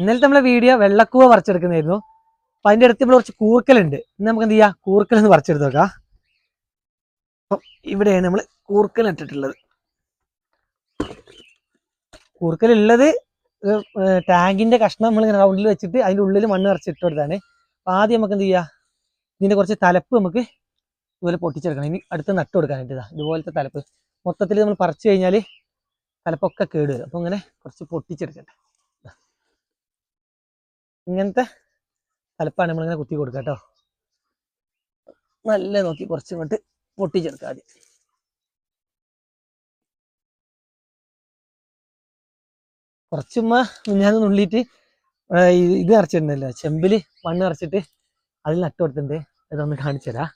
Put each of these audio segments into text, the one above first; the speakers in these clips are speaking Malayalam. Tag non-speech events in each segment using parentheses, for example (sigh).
ഇന്നലത്തെ നമ്മളെ വീഡിയോ വെള്ളക്കൂവ പറിച്ചെടുക്കുന്നതായിരുന്നു. അപ്പൊ അതിന്റെ അടുത്ത് ഇവിടെ കുറച്ച് കൂർക്കലുണ്ട്. ഇന്ന് നമുക്ക് എന്ത് ചെയ്യാം? കൂർക്കൽ എന്ന് പറിച്ചെടുത്ത് നോക്കാം. അപ്പം ഇവിടെയാണ് നമ്മൾ കൂർക്കൽ ഇട്ടിട്ടുള്ളത്. കൂർക്കൽ ഉള്ളത് ടാങ്കിന്റെ കഷ്ണം നമ്മൾ ഇങ്ങനെ റൗണ്ടിൽ വെച്ചിട്ട് അതിന്റെ ഉള്ളിൽ മണ്ണ് നിറച്ച് ഇട്ട് കൊടുത്താണ്. അപ്പൊ ആദ്യം നമുക്ക് എന്ത് ചെയ്യുക ഇതിന്റെ കുറച്ച് തലപ്പ് നമുക്ക് ഇതുപോലെ പൊട്ടിച്ചെടുക്കണം. ഇനി അടുത്ത് നട്ട് ഇതാ ഇതുപോലത്തെ തലപ്പ്. മൊത്തത്തിൽ നമ്മൾ പറിച്ചു കഴിഞ്ഞാൽ തലപ്പൊക്കെ കേടുവരും. അപ്പൊ ഇങ്ങനെ കുറച്ച് പൊട്ടിച്ചെടുക്കട്ടെ. ഇങ്ങനത്തെ തലപ്പാണ് നമ്മളിങ്ങനെ കുത്തി കൊടുക്കുക കേട്ടോ. നല്ല നോക്കി കുറച്ച് ഇങ്ങോട്ട് പൊട്ടിച്ചെടുക്കുക ആദ്യം. കുറച്ചുമ്മ ഞാൻ നുള്ളിയിട്ട് ഇത് നിറച്ചിട്ടുണ്ടല്ലോ ചെമ്പിൽ മണ്ണ് നിറച്ചിട്ട് അതിൽ നട്ട് കൊടുത്തിട്ടുണ്ട്. ഇതൊന്ന് കാണിച്ചു തരാം.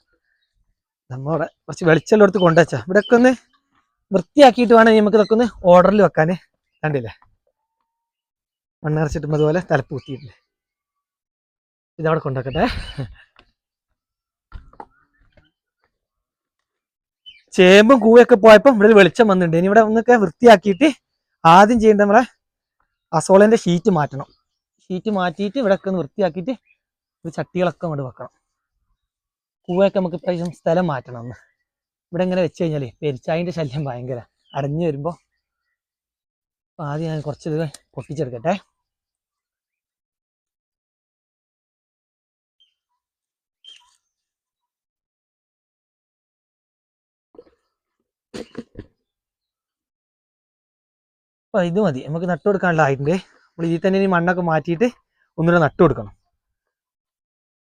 നമ്മവിടെ കുറച്ച് വെളിച്ചെല്ലാം എടുത്ത് കൊണ്ടുവച്ചാ ഇവിടെ ഒക്കെ ഒന്ന് വൃത്തിയാക്കിയിട്ട് വേണം നമുക്ക് ഇതൊക്കെ ഒന്ന് ഓർഡറിൽ വെക്കാൻ കണ്ടില്ലേ? മണ്ണ് നിറച്ചിട്ടും അതുപോലെ തലപ്പ് കുത്തിയിട്ടുണ്ട്. ഇതവിടെ കൊണ്ടാക്കട്ടെ ചേമ്പും കൂവൊക്കെ പോയപ്പോൾ ഇവിടെ വെളിച്ചം വന്നിട്ടുണ്ട്. ഇനി ഇവിടെ ഒന്നൊക്കെ വൃത്തിയാക്കിയിട്ട് ആദ്യം ചെയ്യേണ്ട നമ്മളെ അസോളന്റെ ഷീറ്റ് മാറ്റണം. ഷീറ്റ് മാറ്റിയിട്ട് ഇവിടെ ഒക്കെ ഒന്ന് വൃത്തിയാക്കിയിട്ട് ഒരു ചട്ടികളൊക്കെ അങ്ങോട്ട് വെക്കണം. കൂവയൊക്കെ നമുക്ക് ഇപ്രാവശ്യം സ്ഥലം മാറ്റണം ഒന്ന്. ഇവിടെ ഇങ്ങനെ വെച്ച് കഴിഞ്ഞാൽ പെരിച്ചായിന്റെ ശല്യം ഭയങ്കര. അടഞ്ഞു വരുമ്പോൾ ആദ്യം ഞാൻ കുറച്ച് ഇത് പൊട്ടിച്ചെടുക്കട്ടെ. അപ്പൊ ഇത് മതി. നമുക്ക് നട്ടു കൊടുക്കാനുള്ള ആയിട്ടുണ്ട്. നമ്മൾ ഇതിൽ തന്നെ ഇനി മണ്ണൊക്കെ മാറ്റിയിട്ട് ഒന്നുകൂടെ നട്ടു കൊടുക്കണം.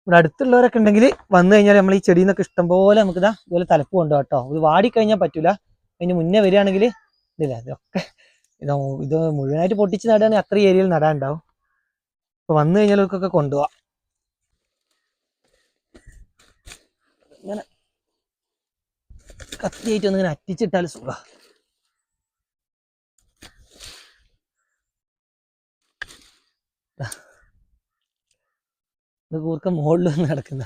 ഇവിടെ അടുത്തുള്ളവരൊക്കെ ഉണ്ടെങ്കിൽ വന്നു കഴിഞ്ഞാൽ നമ്മൾ ഈ ചെടിയിൽ നിന്നൊക്കെ ഇഷ്ടംപോലെ നമുക്ക് ഇതാ ഇതുപോലെ തലപ്പ് കൊണ്ടുപോകാം കേട്ടോ. ഇത് വാടിക്കഴിഞ്ഞാൽ പറ്റൂല. അതിന് മുന്നേ വരികയാണെങ്കിൽ ഇല്ല ഇതൊക്കെ ഇത് ഇത് മുഴുവനായിട്ട് പൊട്ടിച്ച് നടുകയാണെങ്കിൽ അത്ര ഏരിയയിൽ നടാനുണ്ടാവും. അപ്പൊ വന്നു കഴിഞ്ഞാൽ ഇവർക്കൊക്കെ കൊണ്ടുപോവാം. ഇങ്ങനെ കത്തിയായിട്ട് ഒന്നിങ്ങനെ അറ്റിച്ചിട്ടാൽ സുഖ ഇത് കൂർക്ക മുകളിൽ വന്ന് കിടക്കുന്ന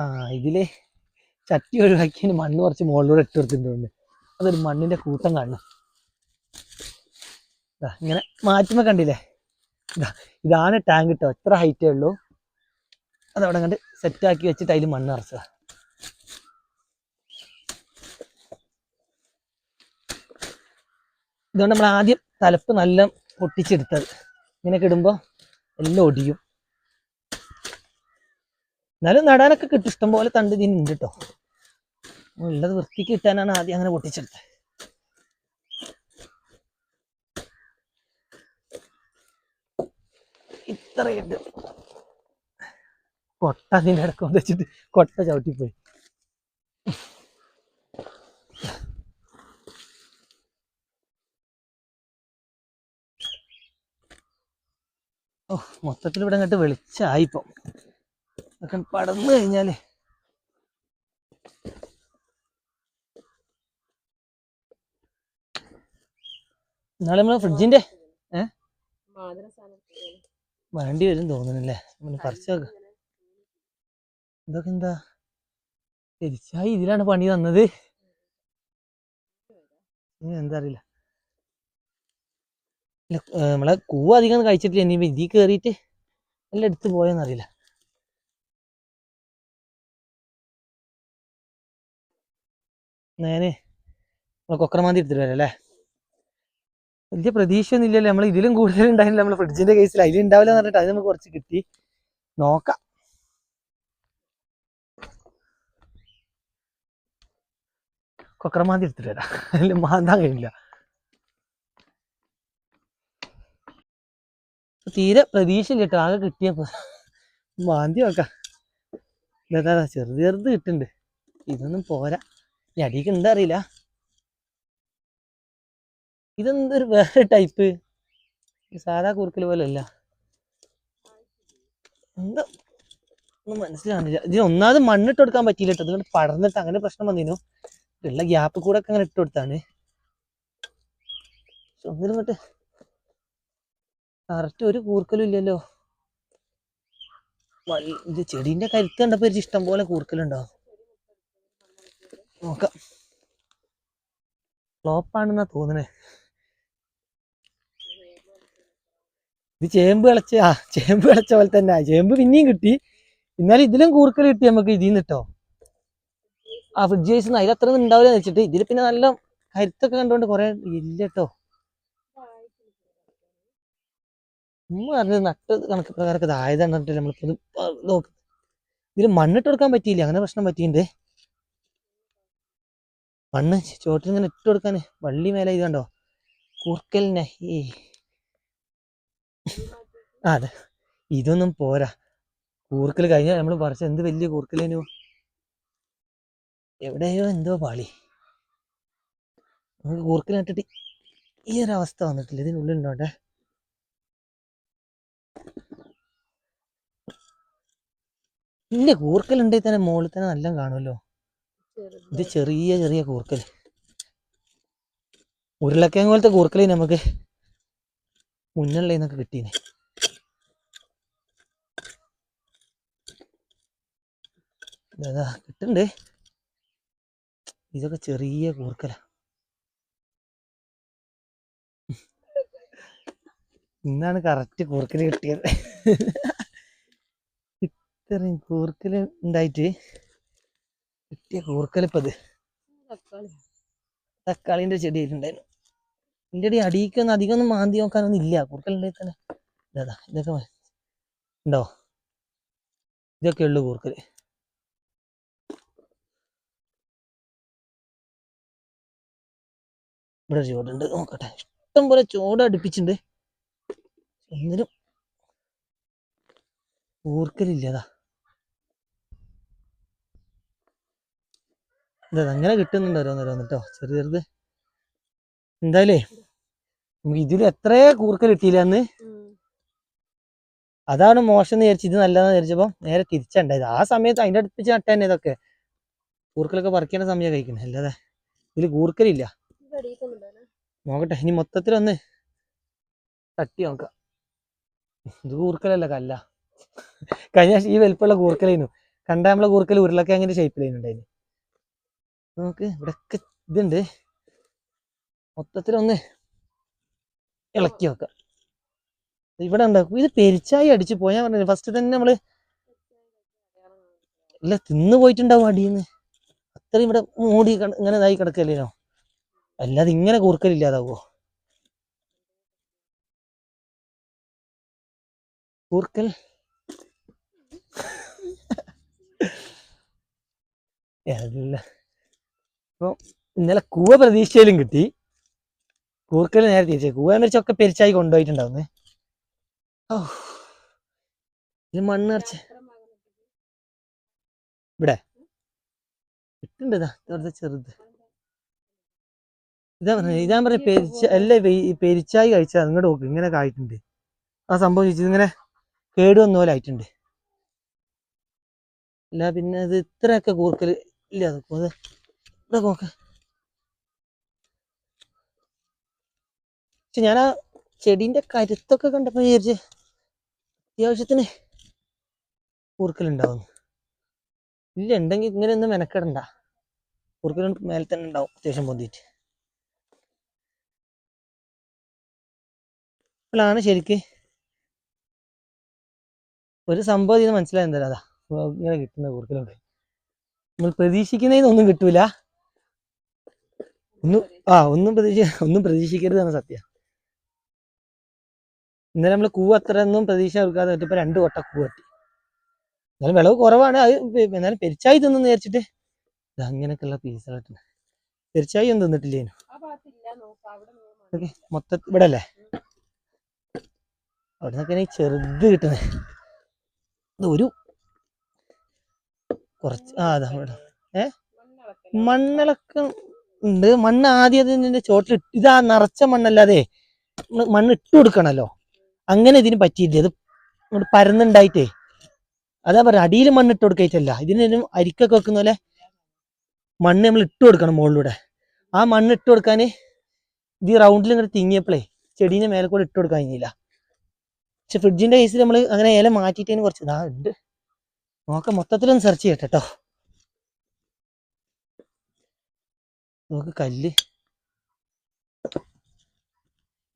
ആ ഇതിൽ ചട്ടി ഒഴിവാക്കി മണ്ണ് കുറച്ച് മുകളിലൂടെ ഇട്ട് കൊടുത്തിട്ടുണ്ട്. അതൊരു മണ്ണിന്റെ കൂട്ടം കാണണം. ഇങ്ങനെ മാറ്റുമ്പോ കണ്ടില്ലേ? ഇതാണ് ടാങ്ക് കേട്ടോ എത്ര ഹൈറ്റേ ഉള്ളൂ. അതവിടെ കണ്ട് സെറ്റാക്കി വെച്ചിട്ട് അതിൽ മണ്ണ് നിറച്ചതാ. ഇതുകൊണ്ട് നമ്മൾ ആദ്യം തലപ്പ് നല്ല പൊട്ടിച്ചെടുത്തത് ഇങ്ങനെയൊക്കെ ഇടുമ്പോൾ എല്ലാം ഒടിയും. എന്നാലും നടാനൊക്കെ കിട്ടും. ഇഷ്ടംപോലെ തണ്ട് തണ്ട് ഇതിനുണ്ട് കേട്ടോ ഉള്ളത് വൃത്തിക്ക് കിട്ടാനാണ് ആദ്യം അങ്ങനെ പൊട്ടിച്ചെടുത്തത്. ഇത്രയുണ്ട്. കൊട്ട അതിന്റെ ഇടയ്ക്ക് വെച്ചിട്ട് കൊട്ട ചവിട്ടിപ്പോയി. ഓ മൊത്തത്തിൽ ഇവിടെ അങ്ങോട്ട് വെളിച്ചായിപ്പോ. അതൊക്കെ പടന്നു കഴിഞ്ഞാൽ. നാളെ നമ്മളെ ഫ്രിഡ്ജിന്റെ വേണ്ടി വരും തോന്നുന്നില്ലേ? നമ്മൾ പറിച്ചു നോക്ക ഇതൊക്കെ എന്താ? തിരിച്ചായി ഇതിലാണ് പണി തന്നത്. ഇനി എന്താ അറിയില്ല. നമ്മളെ കൂവ അധികം കഴിച്ചിട്ടില്ല. ഇനി ഇതിൽ കയറിയിട്ട് എല്ലാം എടുത്ത് പോയെന്നറിയില്ല നമ്മളെ കൊക്കറമാന്തി എടുത്തിട്ട് വരാം അല്ലേ? വലിയ പ്രതീക്ഷയൊന്നും ഇല്ലല്ലോ. നമ്മൾ ഇതിലും കൂടുതൽ ഉണ്ടായില്ല നമ്മളെ ഫ്രിഡ്ജിന്റെ കേസിൽ അതിൽ ഉണ്ടാവില്ല എന്ന് പറഞ്ഞിട്ട് അത് നമുക്ക് കുറച്ച് കിട്ടി. നോക്കാം. കൊക്കറമാന്തി എടുത്തിട്ട് വരാം. അതിൽ മാന്താൻ കഴിയില്ല. തീരെ പ്രതീക്ഷയില്ല കേട്ടോ ആകെ കിട്ടിയപ്പോ മാന്തി നോക്കാം. ഇതാ ചെറുത് ചെറുത് കിട്ടുന്നുണ്ട് ഇതൊന്നും പോരാ. ഇനി അടിക്ക് എന്താ അറിയില്ല. ഇതെന്തൊരു വേറെ ടൈപ്പ് സാധാ കുറുക്കൽ പോലെ അല്ല എന്താ? ഒന്നും മനസ്സിലാകുന്നില്ല ഇതിന് ഒന്നാമത് മണ്ണിട്ട് കൊടുക്കാൻ പറ്റിയില്ല കേട്ടോ അതുകൊണ്ട് പടർന്നിട്ട് അങ്ങനെ പ്രശ്നം വന്നിരുന്നു. ഉള്ള ഗ്യാപ്പ് കൂടെ ഒക്കെ അങ്ങനെ ഇട്ട് കൊടുത്താണ്. ഇങ്ങോട്ട് കറക്റ്റ് ഒരു കൂർക്കലും ഇല്ലല്ലോ. ഇത് ചെടീന്റെ കരുത്ത് കണ്ടപ്പോ ഒരു ഇഷ്ടം പോലെ കൂർക്കലുണ്ടാവും നോക്കാം. ഫ്ലോപ്പാണെന്നാ തോന്നണേ. ഇത് ചേമ്പ് കളിച്ച ആ ചേമ്പ് കളിച്ച പോലെ തന്നെ. ചേമ്പ് പിന്നെയും കിട്ടി. എന്നാലും ഇതിലും കൂർക്കൽ കിട്ടി നമുക്ക് ഇതിൽ നിന്ന് ആ ഫ്രിഡ്ജ് ഐസ് അതിൽ അത്ര ഉണ്ടാവില്ല വെച്ചിട്ട് ഇതിൽ പിന്നെ നല്ല കരുത്തൊക്കെ കണ്ടുകൊണ്ട് കുറെ ഇല്ല കേട്ടോ. ഉമ്മ പറഞ്ഞത് നട്ട് കണക്ക് പ്രകാരമൊക്കെ ഇതായതാണ് നമ്മൾ നമ്മളിപ്പോ ഇത് നോക്ക്. ഇതിൽ മണ്ണിട്ട് കൊടുക്കാൻ പറ്റിയില്ല? അങ്ങനെ പ്രശ്നം പറ്റിയിട്ടുണ്ട്. മണ്ണ് ചോട്ടിൽ ഇങ്ങനെ ഇട്ട് കൊടുക്കാൻ വള്ളി മേലെ ഇത് കണ്ടോ? കുർക്കലിനെ ഈ അതെ. ഇതൊന്നും പോരാ. കൂർക്കൽ കഴിഞ്ഞാൽ നമ്മൾ പറിച്ച എന്ത് വലിയ കൂർക്കലേനു എവിടെയോ എന്തോ പാളി. നമുക്ക് കൂർക്കൽ ഈ ഒരു അവസ്ഥ വന്നിട്ടില്ല. ഇതിനുള്ളിൽ ഉണ്ടോട്ടെ ഇല്ല കൂർക്കൽ ഉണ്ടെങ്കിൽ തന്നെ മുകളിൽ തന്നെ നല്ല കാണുമല്ലോ ഇത് ചെറിയ ചെറിയ കൂർക്കൽ ഉരുളക്കിഴങ്ങ് പോലത്തെ കൂർക്കലേ നമുക്ക് മുന്നുള്ളതിന്നൊക്കെ കിട്ടീനെ. അതാ ഇതൊക്കെ ചെറിയ കൂർക്കല. ഇന്നാണ് കറക്റ്റ് കൂർക്കൽ കിട്ടിയത്. ഇത്രയും കൂർക്കൽ ഉണ്ടായിട്ട് കിട്ടിയ കൂർക്കലിപ്പത് തക്കാളിന്റെ ചെടി എന്റെ അടി അടിയിക്കൊന്നും അധികം ഒന്നും മാന്തി നോക്കാനൊന്നും ഇല്ല. കൂർക്കലുണ്ടെങ്കിൽ തന്നെ. ഇതാ ഇതൊക്കെ. ഉണ്ടോ ഇതൊക്കെ ഉള്ളു കൂർക്കൽ ഇവിടെ ഒരു ചൂടുണ്ട് നോക്കട്ടെ. ഇഷ്ടം പോലെ ചോട് അടുപ്പിച്ചിട്ടുണ്ട്. ഒന്നിനും കൂർക്കലില്ലതാ ഇതാ അങ്ങനെ കിട്ടുന്നുണ്ട് ഓരോന്നോരോന്ന് കേട്ടോ. ചെറിയ ചെറുത്. എന്തായാലേ നമുക്ക് ഇതിൽ എത്ര കൂർക്കൽ കിട്ടിയില്ല അന്ന്. അതാണ് മോശം എന്ന് വിചാരിച്ചു ഇത് നല്ലതെന്ന് വിചാരിച്ചപ്പോ നേരെ തിരിച്ചുണ്ടായത് ആ സമയത്ത് അതിന്റെ അടുപ്പിച്ച് നട്ട തന്നെ ഇതൊക്കെ. കൂർക്കലൊക്കെ പറിക്കേണ്ട സമയം കഴിക്കണേ. അല്ലാതെ ഇതിൽ കൂർക്കലില്ല. നോക്കട്ടെ ഇനി മൊത്തത്തിലൊന്ന് തട്ടി നോക്കാം. ഇത് കൂർക്കലല്ല കല്ല. കഴിഞ്ഞ ഈ വലിപ്പമുള്ള കൂർക്കലായിരുന്നു കണ്ട നമ്മളെ കൂർക്കൽ ഉരുളൊക്കെ ഷേപ്പിലായിരുന്നു ഉണ്ടായിരുന്നു നമുക്ക് ഇവിടൊക്കെ ഇതുണ്ട്. മൊത്തത്തിലൊന്ന് ഇളക്കി വെക്കാം. ഇവിടെ ഉണ്ടാക്കും. ഇത് പെരിച്ചായി അടിച്ചു പോയാ. പറഞ്ഞു ഫസ്റ്റ് തന്നെ നമ്മൾ ഇല്ല തിന്നു പോയിട്ടുണ്ടാവും അടിയിന്ന്. അത്രയും ഇവിടെ മൂടി ഇങ്ങനെ ഇതായി കിടക്കല്ലേനോ? അല്ലാതെ ഇങ്ങനെ കൂർക്കലില്ലാതാവോ? കൂർക്കൽ. (laughs) അല്ല ഇപ്പൊ ഇന്നലെ കൂവ പ്രതീക്ഷയിലും കിട്ടി. കൂർക്കൽ നേരെ തിരിച്ചു. കൂവ ഒക്കെ പെരിച്ചായി കൊണ്ടുപോയിട്ടുണ്ടാവുന്നേ. മണ്ണ് നിറച്ച്. ഇവിടെ. ഇട്ടുണ്ട് ചെറുത്. ഇതാ പറഞ്ഞത്. ഇതാ പറഞ്ഞ പെരിച്ച അല്ല പെരിച്ചായി കഴിച്ചാൽ അങ്ങോട്ട് നോക്ക്. ഇങ്ങനെ ആയിട്ടുണ്ട്. ആ സംഭവം ചോദിച്ചത് ഇങ്ങനെ കേട് വന്ന പോലെ ആയിട്ടുണ്ട്. അല്ല പിന്നെ ഇത് ഇത്രയൊക്കെ കൂർക്കൽ ഇല്ല അത് ഇതൊക്കെ നോക്ക്. പക്ഷെ ഞാൻ ആ ചെടീന്റെ കരുത്തൊക്കെ കണ്ടപ്പോ വിചാരിച്ച് അത്യാവശ്യത്തിന് കൂർക്കലുണ്ടാവും ഇല്ല ഉണ്ടെങ്കിൽ ഇങ്ങനെ ഒന്നും മെനക്കെടണ്ട. കൂർക്കൽ മേലെ തന്നെ ഉണ്ടാവും അത്യാവശ്യം പൊന്തിയിട്ട്. ഇപ്പോഴാണ് ശരിക്ക് ഒരു സംഭവം ഇത് മനസ്സിലായി എന്തായാലും അതാ. ഇങ്ങനെ കിട്ടുന്ന കുറുക്കലൊക്കെ. നമ്മൾ പ്രതീക്ഷിക്കുന്നതിനൊന്നും കിട്ടൂല. ഒന്നും ആ ഒന്നും പ്രതീക്ഷ ഒന്നും പ്രതീക്ഷിക്കരുതാണ് സത്യം. ഇന്നലെ നമ്മൾ കൂവ് അത്ര ഒന്നും പ്രതീക്ഷ കൊടുക്കാതെ ഇപ്പൊ രണ്ട് കൊട്ട കൂവ് കെട്ടി. എന്നാലും വിളവ് കുറവാണ്. അത് എന്നാലും പെരിച്ചായി തിന്നു വിചാരിച്ചിട്ട് ഇത് അങ്ങനെയൊക്കെയുള്ള പീസുകളായിട്ടുണ്ട് പെരിച്ചായി ഒന്നും തിന്നിട്ടില്ലേനു? ഓക്കെ മൊത്തത്തിൽ ഇവിടെ അല്ലേ അവിടെ നിന്നൊക്കെ ചെറുത് കിട്ടുന്നത് ഇത് ഒരു കുറച്ച് ആ അതാ ഇവിടെ. ഏ? മണ്ണിളക്കം ഉണ്ട്. മണ്ണ് ആദ്യം നിന്റെ ചോട്ടിൽ ഇതാ നിറച്ച മണ്ണല്ലാതെ മണ്ണ് ഇട്ട് കൊടുക്കണല്ലോ. അങ്ങനെ ഇതിന് പറ്റിയില്ല ഇത് പരന്നുണ്ടായിട്ടേ. അതാ പറയുക അടിയിൽ മണ്ണ് ഇട്ട് കൊടുക്കായിട്ടല്ല. ഇതിനും അരിക്കൊക്കെ വെക്കുന്ന പോലെ മണ്ണ് നമ്മൾ ഇട്ട് കൊടുക്കണം മുകളിലൂടെ. ആ മണ്ണ് ഇട്ട് കൊടുക്കാൻ ഇത് റൗണ്ടിൽ ഇങ്ങോട്ട് തിങ്ങിയപ്പോഴേ ചെടീനെ മേലെ കൂടെ ഇട്ട് കൊടുക്കാൻ കഴിഞ്ഞില്ല. പക്ഷെ ഫ്രിഡ്ജിന്റെ കേസിൽ നമ്മൾ അങ്ങനെ ഇല മാറ്റിയിട്ടതിന് കുറച്ച് ഇതാ ഉണ്ട്. നോക്കാം മൊത്തത്തിലൊന്ന് സെർച്ച് ചെയ്യട്ടെ കേട്ടോ നോക്ക് കല്ല്?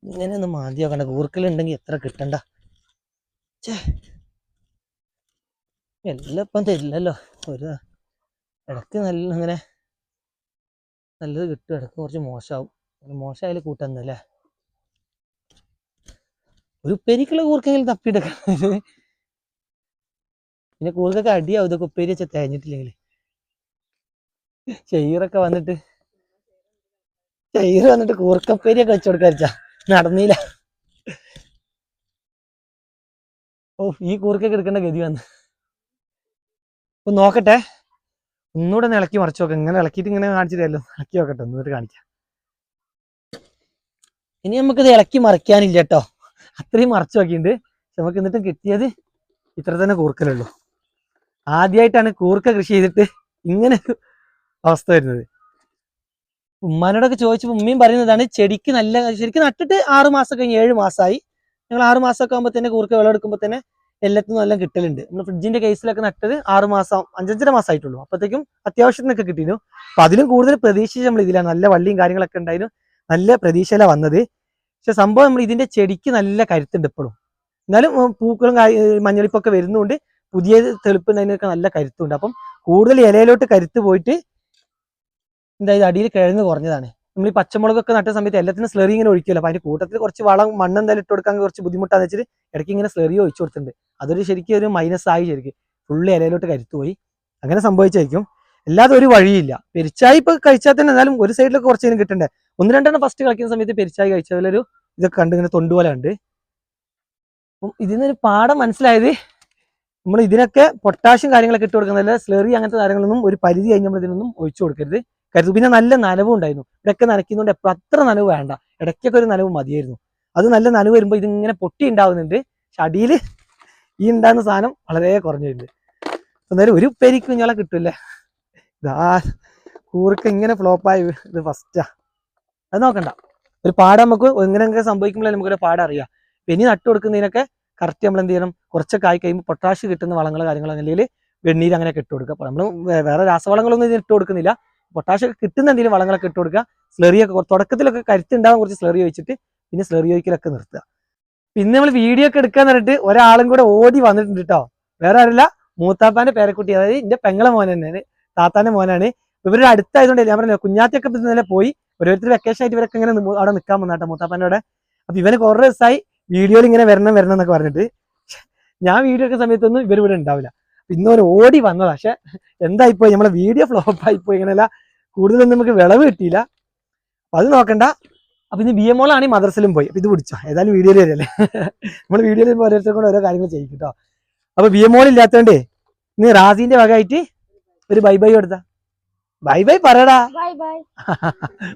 ഇങ്ങനെ ഒന്ന് മാന്തി നോക്കണ്ട. കൂർക്കലുണ്ടെങ്കിൽ എത്ര കിട്ടണ്ട? ചേ എല്ലാം ഇപ്പം തരില്ലല്ലോ. ഒരു ഇടയ്ക്ക് നല്ല ഇങ്ങനെ നല്ലത് കിട്ടും. ഇടയ്ക്ക് കുറച്ച് മോശമാവും മോശമായാലും കൂട്ടുന്നല്ലേ ഒരു ഉപ്പേരിക്കുള്ള കൂർക്കെങ്കിലും തപ്പിയെടുക്കണം പിന്നെ കൂർക്കൊക്കെ അടിയാവും. ഇതൊക്കെ ഉപ്പേരി വെച്ചാൽ തേഞ്ഞിട്ടില്ലെങ്കിൽ ചെയ്യറൊക്കെ വന്നിട്ട് ചെയ്യറ് വന്നിട്ട് കൂർക്കപ്പേരിയൊക്കെ വെച്ചു നടന്നില്ല ഓ ഈ കൂർക്കൊക്കെ എടുക്കേണ്ട ഗതി വന്ന്. ഇപ്പൊ നോക്കട്ടെ. ഒന്നുകൂടെ ഒന്ന് ഇളക്കി മറച്ചു നോക്കാം. ഇങ്ങനെ ഇളക്കിയിട്ട് ഇങ്ങനെ കാണിച്ചിട്ടല്ലോ ഇളക്കി നോക്കട്ടെ. എന്നിട്ട് കാണിക്കാം. ഇനി നമുക്കിത് ഇളക്കി മറിക്കാനില്ല കേട്ടോ. അത്രയും മറച്ചു നോക്കിയിട്ടുണ്ട്. നമുക്ക് എന്നിട്ടും കിട്ടിയത് ഇത്ര തന്നെ കൂർക്കലുള്ളൂ ആദ്യമായിട്ടാണ് കൂർക്ക കൃഷി ചെയ്തിട്ട് ഇങ്ങനെ അവസ്ഥ വരുന്നത്. ഉമ്മാനോടൊക്കെ ചോദിച്ചപ്പോൾ ഉമ്മയും പറയുന്നതാണ് ചെടിക്ക് നല്ല ശരിക്കും നട്ടിട്ട് ആറ് മാസം കഴിഞ്ഞ് ഏഴ് മാസമായി ഞങ്ങൾ ആറ് മാസമൊക്കെ ആകുമ്പോൾ തന്നെ കൂർക്ക വിളവെടുക്കുമ്പോൾ തന്നെ എല്ലാത്തിനും നല്ല കിട്ടലുണ്ട്. നമ്മൾ ഫ്രിഡ്ജിന്റെ കേസിലൊക്കെ നട്ടത് ആറ് മാസം അഞ്ചഞ്ചര മാസമായിട്ടുള്ളൂ അപ്പോഴത്തേക്കും അത്യാവശ്യത്തിനൊക്കെ കിട്ടിയിരുന്നു. അപ്പൊ അതിലും കൂടുതൽ പ്രതീക്ഷിച്ച് നമ്മൾ ഇതിലാണ് നല്ല വള്ളിയും കാര്യങ്ങളൊക്കെ ഉണ്ടായിരുന്നു. നല്ല പ്രതീക്ഷയിലാണ് വന്നത്. പക്ഷെ സംഭവം നമ്മൾ ഇതിന്റെ ചെടിക്ക് നല്ല കരുത്തുണ്ട് ഇപ്പോഴും എന്നാലും പൂക്കളും മഞ്ഞളിപ്പൊക്കെ വരുന്നുണ്ട്. പുതിയ തെളിപ്പുണ്ടതിനൊക്കെ നല്ല കരുത്തുണ്ട്. അപ്പം കൂടുതൽ ഇലയിലോട്ട് കരുത്ത് പോയിട്ട് എന്തായത് അടിയിൽ കിഴങ്ങ് കുറഞ്ഞതാണ്. നമ്മൾ ഈ പച്ചമുളകൊക്കെ നട്ട സമയത്ത് എല്ലാത്തിനും സ്ലെറി ഇങ്ങനെ ഒഴിക്കുമല്ലോ അപ്പൊ അതിന്റെ കൂട്ടത്തിൽ കുറച്ച് വളം മണ്ണ് എന്തായാലും ഇട്ട് കൊടുക്കാൻ കുറച്ച് ബുദ്ധിമുട്ടാന്ന് വെച്ചിട്ട് ഇടയ്ക്ക് ഇങ്ങനെ സ്ലെറി ഒഴിച്ചു കൊടുത്തിട്ടുണ്ട്. അതൊരു ശരിക്കും ഒരു മൈനസ് ആയി ശരിക്കും. ഫുള്ള് ഇലയിലോട്ട് കരുത്തുപോയി. അങ്ങനെ സംഭവിച്ചായിരിക്കും. അല്ലാതെ ഒരു വഴിയില്ല. പെരിച്ചായി ഇപ്പൊ കഴിച്ചാൽ തന്നെ എന്നാലും ഒരു സൈഡിലൊക്കെ കുറച്ചെങ്കിലും കിട്ടണ്ടേ? ഒന്ന് രണ്ടെണ്ണം ഫസ്റ്റ് കളിക്കുന്ന സമയത്ത് പെരിച്ചായി കഴിച്ചതിലൊരു ഇതൊക്കെ കണ്ട് ഇങ്ങനെ തൊണ്ട് പോലെ ഉണ്ട് അപ്പം ഇതിൽ നിന്നൊരു പാഠം മനസ്സിലായത് നമ്മൾ ഇതിനൊക്കെ പൊട്ടാഷ്യം കാര്യങ്ങളൊക്കെ ഇട്ട് കൊടുക്കുന്നതല്ല സ്ലെറി അങ്ങനത്തെ കാര്യങ്ങളൊന്നും ഒരു പരിധി കഴിഞ്ഞ് നമ്മൾ ഇതിനൊന്നും ഒഴിച്ചു കൊടുക്കരുത്. കരുതു. പിന്നെ നല്ല നനവും ഉണ്ടായിരുന്നു. ഇവിടെയൊക്കെ നനയ്ക്കുന്നതുകൊണ്ട് എപ്പോൾ അത്ര നനവ് വേണ്ട. ഇടയ്ക്കൊക്കെ ഒരു നനവ് മതിയായിരുന്നു. അത് നല്ല നനവ് വരുമ്പോൾ ഇതിങ്ങനെ പൊട്ടി ഉണ്ടാവുന്നുണ്ട് പക്ഷെ അടിയിൽ ഈ ഉണ്ടാകുന്ന സാധനം വളരെ കുറഞ്ഞിട്ടുണ്ട്. എന്തായാലും ഒരു പേരിക്കും കുഞ്ഞോളെ കിട്ടില്ല ഇതാ കൂർക്ക ഇങ്ങനെ ഫ്ലോപ്പായി ഇത് ഫസ്റ്റാ അത് നോക്കണ്ട. ഒരു പാടം നമുക്ക് എങ്ങനെയൊക്കെ സംഭവിക്കുമ്പോഴേ നമുക്കൊരു പാടം അറിയാം. ഇനി നട്ടു കൊടുക്കുന്നതിനൊക്കെ കറക്റ്റ് നമ്മൾ എന്ത് ചെയ്യണം? കുറച്ചൊക്കെ ആയി കഴിയുമ്പോൾ പൊട്ടാഷ് കിട്ടുന്ന വളങ്ങൾ കാര്യങ്ങൾ അല്ലെങ്കിൽ വെണ്ണീര് അങ്ങനെയൊക്കെ ഇട്ട് കൊടുക്കുക. നമ്മൾ വേറെ രാസവളങ്ങളൊന്നും ഇതിന് ഇട്ട് കൊടുക്കുന്നില്ല. പൊട്ടാഷ് ഒക്കെ കിട്ടുന്ന എന്തെങ്കിലും വളങ്ങളൊക്കെ ഇട്ട് കൊടുക്കുക. സ്ലെറിയൊക്കെ തുടക്കത്തിലൊക്കെ കരുത്തുണ്ടാവാൻ കുറച്ച് സ്ലെറി ഒഴിച്ചിട്ട് പിന്നെ സ്ലെറി ഒഴിക്കലൊക്കെ നിർത്തുക. പിന്നെ നമ്മൾ വീഡിയോ ഒക്കെ എടുക്കാന്ന് പറഞ്ഞിട്ട് ഒരാളും കൂടെ ഓടി വന്നിട്ടുണ്ട് കേട്ടോ വേറെ ആരല്ല മൂത്താപ്പാന്റെ പേരക്കുട്ടി അതായത് എന്റെ പെങ്ങളെ മോൻ തന്നെയാണ്. താത്താന്റെ മോനാണ്. ഇവരുടെ അടുത്തായതുകൊണ്ട് ഞാൻ പറഞ്ഞു കുഞ്ഞാത്തിയൊക്കെ ഇന്നലെ പോയി. ഓരോരുത്തർ വെക്കേഷൻ ആയിട്ട് ഇവരൊക്കെ ഇങ്ങനെ അവിടെ നിൽക്കാൻ വന്നാട്ടോ മൂത്താപ്പാന്റെ അവിടെ. അപ്പൊ ഇവന് കുറേ ദിവസമായി വീഡിയോയിൽ ഇങ്ങനെ വരണം വരണം എന്നൊക്കെ പറഞ്ഞിട്ട്. ഞാൻ വീഡിയോ ഒക്കെ സമയത്തൊന്നും ഇവരിവിടെ ഉണ്ടാവില്ല. ഇന്ന് ഒരു ഓടി വന്നതാ. പക്ഷെ എന്തായിപ്പോയി? നമ്മളെ വീഡിയോ ഫ്ലോപ്പ് ആയിപ്പോയി ഇങ്ങനെയല്ല. കൂടുതലൊന്നും നമുക്ക് വിളവ് കിട്ടിയില്ല. അപ്പൊ അത് നോക്കണ്ട. അപ്പൊ ഇനി ബി എം ഓളാണ് മദ്രസിലും പോയി. അപ്പൊ ഇത് പിടിച്ചോ. ഏതായാലും വീഡിയോയിൽ വരല്ലേ? (laughs) നമ്മൾ വീഡിയോയിൽ വരുമ്പോൾ ഓരോരുത്തർ ഓരോ കാര്യങ്ങൾ ചെയ്യും കേട്ടോ അപ്പൊ ബി എം ഓൾ ഇല്ലാത്തോണ്ടേ ഇനി റാസിന്റെ വകയായിട്ട് ഒരു ബൈ ബൈ കൊടുത്ത. ബൈ ബൈ പറയടാ.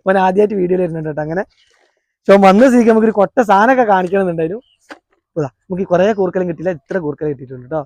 ഓൻ ആദ്യമായിട്ട് വീഡിയോയിൽ വരുന്നുണ്ട് കേട്ടോ അങ്ങനെ സോ വന്ന് സ്ഥിതിക്ക് നമുക്ക് ഒരു കൊട്ട സാധനമൊക്കെ കാണിക്കണം എന്നുണ്ടായിരുന്നു ഇതാ, നമുക്ക് കുറേ കുറെ കൂർക്കലും കിട്ടിയില്ല. ഇത്ര കൂർക്കലും കിട്ടിയിട്ടുണ്ട് കേട്ടോ